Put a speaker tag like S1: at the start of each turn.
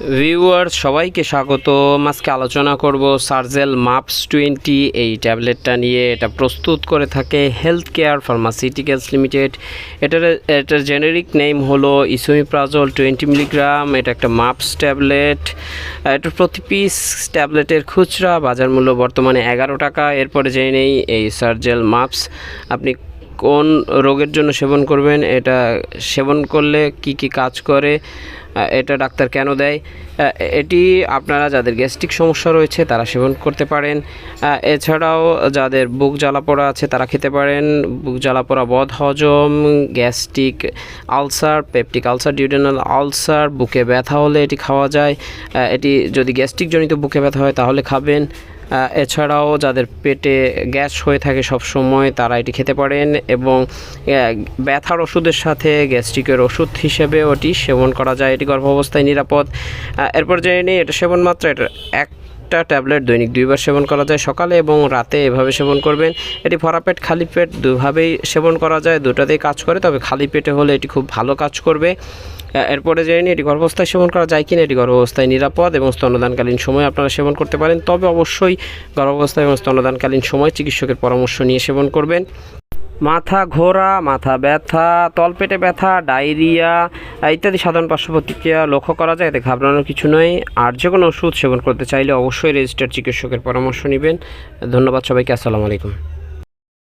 S1: Viewer সবাইকে স্বাগত আজকে আলোচনা করব সার্জেল মাপস টোয়েন্টি এই ট্যাবলেটটা নিয়ে। এটা প্রস্তুত করে থাকে হেলথ কেয়ার ফার্মাসিউটিক্যালস লিমিটেড এটার এটার জেনেরিক নেম হলো ইসোমিপ্রাজল টোয়েন্টি মিলিগ্রাম এটা একটা মাপস ট্যাবলেট। এটার প্রতি পিস ট্যাবলেটের খুচরা। বাজার মূল্য বর্তমানে এগারো টাকা। এরপরে জেনে নেই এই সার্জেল মাপস আপনি কোন রোগের জন্য সেবন করবেন, এটা সেবন করলে কি কি কাজ করে এটা ডাক্তার কেন দেয় এটি আপনারা যাদের গ্যাস্ট্রিক সমস্যা রয়েছে তারা সেবন করতে পারেন। এছাড়াও যাদের বুক জ্বালাপোড়া আছে তারা খেতে পারেন, বুক জ্বালাপোড়া বদ হজম, gastric ulcer, peptic ulcer, duodenal ulcer, বুকে ব্যথা হলে এটি খাওয়া যায়। এটি যদি গ্যাস্ট্রিকজনিত বুকে ব্যথা হয় তাহলে খাবেন। এছাড়াও যাদের পেটে গ্যাস হয়ে থাকে সব সময় তারা এটি খেতে পারেন এবং ব্যথার ওষুধের সাথে গ্যাস্ট্রিকের ওষুধ হিসেবে ওটি সেবন করা যায়। এটি গর্ভাবস্থায় নিরাপদ। এরপর জেনে নিই, এটা সেবন মাত্রা এটা একটা ট্যাবলেট দৈনিক দুইবার সেবন করা যায় সকালে এবং রাতে এভাবে সেবন করবেন। এটি ভরা পেট, খালি পেট দুভাবেই সেবন করা যায়, দুটাতেই কাজ করে, তবে খালি পেটে হলে এটি খুব ভালো কাজ করবে। এরপরে জেনে নিই, এটি গর্ভাবস্থায় সেবন করা যায় কিনা? এটি গর্ভাবস্থায় নিরাপদ এবং স্তন্যদানকালীন সময় আপনারা সেবন করতে পারেন, তবে অবশ্যই গর্ভাবস্থায় এবং স্তন্যদানকালীন সময় চিকিৎসকের পরামর্শ নিয়ে সেবন করবেন। মাথা ঘোরা, মাথা ব্যথা, তলপেটে ব্যথা, ডায়রিয়া ইত্যাদি সাধারণ পার্শ্ব প্রতিক্রিয়া লক্ষ্য করা যায়, এতে ঘাবড়ানোর কিছু নয় আর যে কোনো ওষুধ সেবন করতে চাইলে অবশ্যই রেজিস্টার চিকিৎসকের পরামর্শ নেবেন। ধন্যবাদ সবাইকে, আসসালামু আলাইকুম।